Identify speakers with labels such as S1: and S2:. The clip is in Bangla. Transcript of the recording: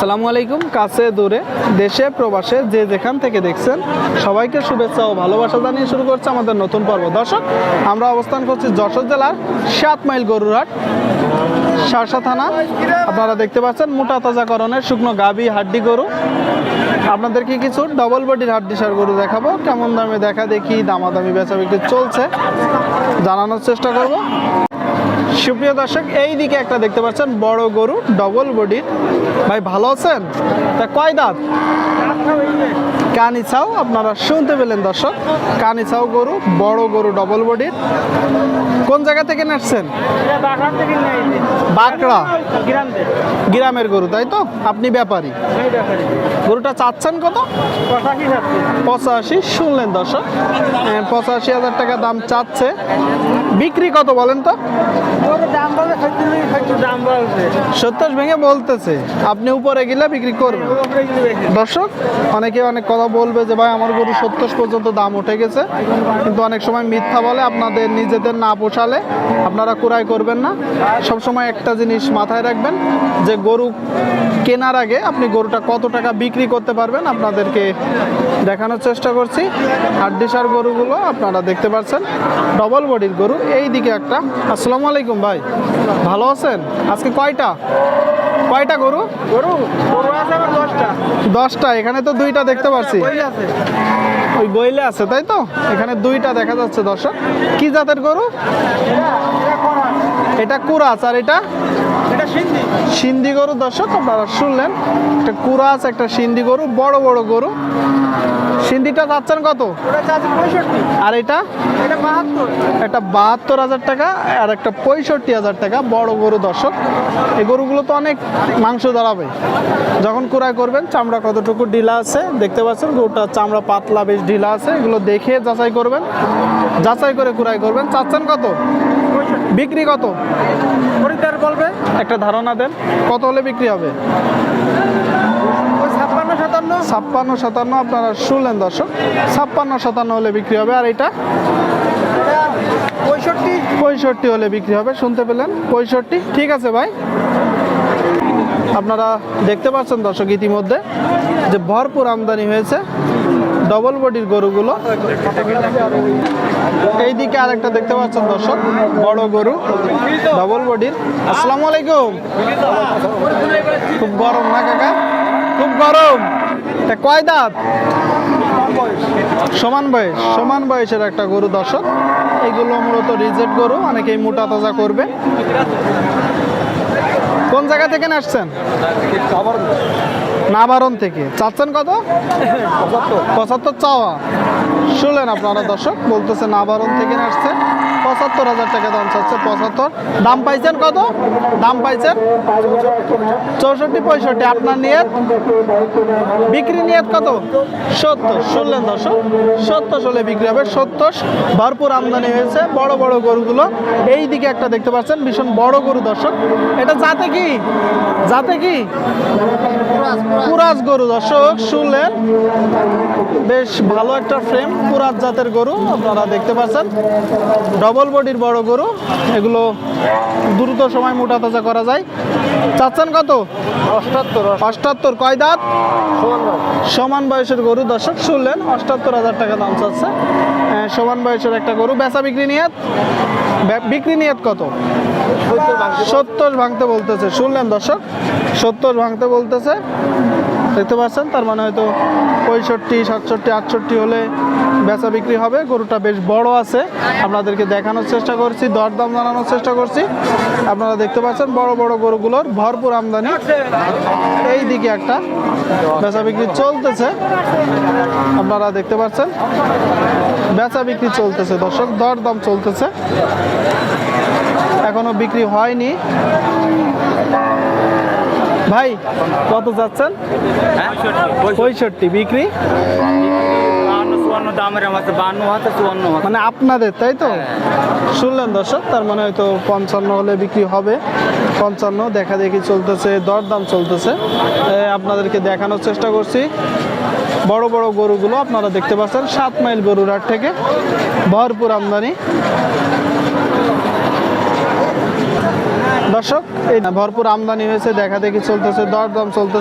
S1: আসসালামু আলাইকুম, কাছে দূরে, দেশে, প্রবাসে, যে যেখান থেকে দেখছেন, সবাইকে শুভেচ্ছা ও ভালোবাসা জানিয়ে শুরু করছে আমাদের নতুন পর্ব। দর্শক, আমরা অবস্থান করছি যশোর জেলার সাত মাইল গরুরহাট, সারসা থানা। আপনারা দেখতে পাচ্ছেন মোটা তাজাকরণের শুকনো গাবি হাড্ডি গরু। আপনাদেরকে কিছু ডবল বডির হাড্ডি সার গরু দেখাবো। কেমন দামে দেখা দেখি, দামাদামি বেচা বিক্রি চলছে। জানানোর চেষ্টা করব। সুপ্রিয় দর্শক, এই দিকে একটা দেখতে পাচ্ছেন, বড় গরু ডবল বডির ভাই, ভালো আছেন? তা কয় দাঁত? কানিছাও আপনারা শুনতে পেলেন দর্শক কানিছাও গরু, বড় গরু ডবল বডির কোন জায়গা থেকে নেটছেন বাঁকড়া। গ্রামের গরু, তাই তো? আপনি ব্যাপারী। গরুটা চাচ্ছেন কত? পঁচাশি, শুনলেন দর্শক। পঁচাশি হাজার টাকা দাম চাচ্ছে। বিক্রি কত বলেন তো? সত্তর ভেঙে বলতেছে, আপনি উপরে গেলে বিক্রি করবেন। দর্শক, অনেকে অনেক কথা বলবে যে, ভাই, আমার গরু সত্তর পর্যন্ত দাম উঠে গেছে। কিন্তু অনেক সময় মিথ্যা বলে, আপনাদের নিজেদের না পোষালে আপনারা কুড়াই করবেন না। সবসময় একটা জিনিস মাথায় রাখবেন যে, গরু কেনার আগে আপনি গরুটা কত টাকা বিক্রি করতে পারবেন আপনাদেরকে দেখানোর চেষ্টা করছি। হাড্ডিসার গরুগুলো আপনারা দেখতে পাচ্ছেন ডবল বডির গরু। এই দিকে একটা। আসসালামু আলাইকুম ভাই, ভালো আছেন? আজকে কয়টা? কয়টা গরু?
S2: গরু গরু আছে আমার দশটা।
S1: দশটা এখানে তো দুইটা দেখতে পাচ্ছি
S2: ওই
S1: বইলে আছে তাই তো? এখানে দুইটা দেখা যাচ্ছে দর্শক। কি জাতের গরু?
S2: এটা করা
S1: এটা কুরাস আর এটা?
S2: সিন্ধি।
S1: গরু দর্শক আপনারা শুনলেন। একটা কুরাস একটা সিন্ধি গরু বড় বড় গরু। সিন্ধিটা চাচ্ছেন কত? আর এটা? একটা বাহাত্তর। হাজার টাকা আর একটা পঁয়ষট্টি হাজার টাকা বড় গরু দর্শক। এই গরুগুলো তো অনেক মাংস দাঁড়াবে। যখন কুড়াই করবেন চামড়া কতটুকু ঢিলা আছে দেখতে পাচ্ছেন? গরুটার চামড়া পাতলা বেশ ঢিলা আছে। এগুলো দেখে যাচাই করবেন। যাচাই করে কুড়াই করবেন। চাচ্ছেন কত? বিক্রি কত?
S2: খরিদ্দার বলবে।
S1: একটা ধারণা দেন। কত হলে বিক্রি হবে?
S2: ছাপ্পান্ন সাতান্ন?
S1: আপনারা শুনলেন দর্শক। ছাপ্পান্ন সাতান্ন হলে বিক্রি হবে। আর এটা?
S2: এটা পঁয়ষট্টি।
S1: পঁয়ষট্টি হলে বিক্রি হবে। শুনতে পেলেন? পঁয়ষট্টি? ঠিক আছে ভাই। আপনারা দেখতে পাচ্ছেন দর্শক ইতিমধ্যে যে ভরপুর আমদানি হয়েছে ডবল বডির গরুগুলো। এই দিকে আরেকটা দেখতে পাচ্ছেন দর্শক বড় গরু ডবল বডির আসসালামু আলাইকুম। খুব গরম না কাকা? খুব গরম। কয় দাঁত? সমান বয়স, সমান বয়সের একটা গরু দর্শক। এইগুলো মূলত রিজেক্ট গরু, অনেকেই মোটা তাজা করবে। কোন জায়গা থেকে আসছেন নাবারণ থেকে। চাচ্ছেন কত? পঁচাত্তর চাওয়া। শুনলেন আপনারা দর্শক বলতেছে নাবারণ থেকে আসছে পঁচাত্তর হাজার টাকা দাম চাচ্ছে, পঁচাত্তর। দাম পাইছেন কত? দাম পাইছেন? চৌষট্টি, পঁয়ষট্টি। আপনার নিয়ত? বিক্রি নিয়ত কত? সত্তর। শুনলেন দর্শক, সত্তর হলে বিক্রি হবে। সত্তর ভরপুর আমদানি হয়েছে বড় বড় গরুগুলো। এই দিকে একটা দেখতে পাচ্ছেন, ভীষণ বড় গরু দর্শক। এটা যাতে কি? যাতে কি? পুরাজ গরু দর্শক, শুনলেন? বেশ ভালো একটা ফ্রেম পুরাজ জাতের গরু আপনারা দেখতে পাচ্ছেন। ডবল বডির বড় গরু। এগুলো দ্রুত সময় মোটা তাজা করা যায়। চাচ্ছেন কত?
S2: অষ্টাত্তর
S1: অষ্টাত্তর। কয় দাঁত? সমান বয়সের গরু দর্শক শুনলেন অষ্টাত্তর হাজার টাকা দাম চাচ্ছে। সমান বয়সের একটা গরু বেচা বিক্রি নিয়ত? বিক্রি নিয়ত কত? সত্তর ভাঙতে বলতেছে শুনলেন দর্শক? সত্তর ভাঙতে বলতেছে। দেখতে পাচ্ছেন, তার মানে হয়তো পঁয়ষট্টি, সাতষট্টি, আটষট্টি হলে বেচা বিক্রি হবে। গরুটা বেশ বড় আছে। আপনাদেরকে দেখানোর চেষ্টা করছি, দরদাম জানানোর চেষ্টা করছি। আপনারা দেখতে পাচ্ছেন, বড় বড় গরুগুলোর ভরপুর আমদানি। এই দিকে একটা বেচা বিক্রি চলতেছে। আপনারা দেখতে পাচ্ছেন, বেচা বিক্রি চলতেছে। দর্শক, দরদাম চলতেছে। এখনও বিক্রি হয়নি। ভাই, কত যাচ্ছেন? পঁয়ষট্টি। বিক্রি? মানে আপনাদের, তাই তো? শুনলেন দর্শক, তার মানে হয়তো পঞ্চান্ন হলে বিক্রি হবে। পঞ্চান্ন, দেখা দেখি চলতেছে, দরদাম চলতেছে। আপনাদেরকে দেখানোর চেষ্টা করছি। বড় বড় গরুগুলো আপনারা দেখতে পাচ্ছেন, সাত মাইল গরুর হাট থেকে, ভরপুর আমদানি। দর্শক এই ভরপুর আমদানি হয়েছে দেখা দেখি চলতেছে দরদাম চলতেছে।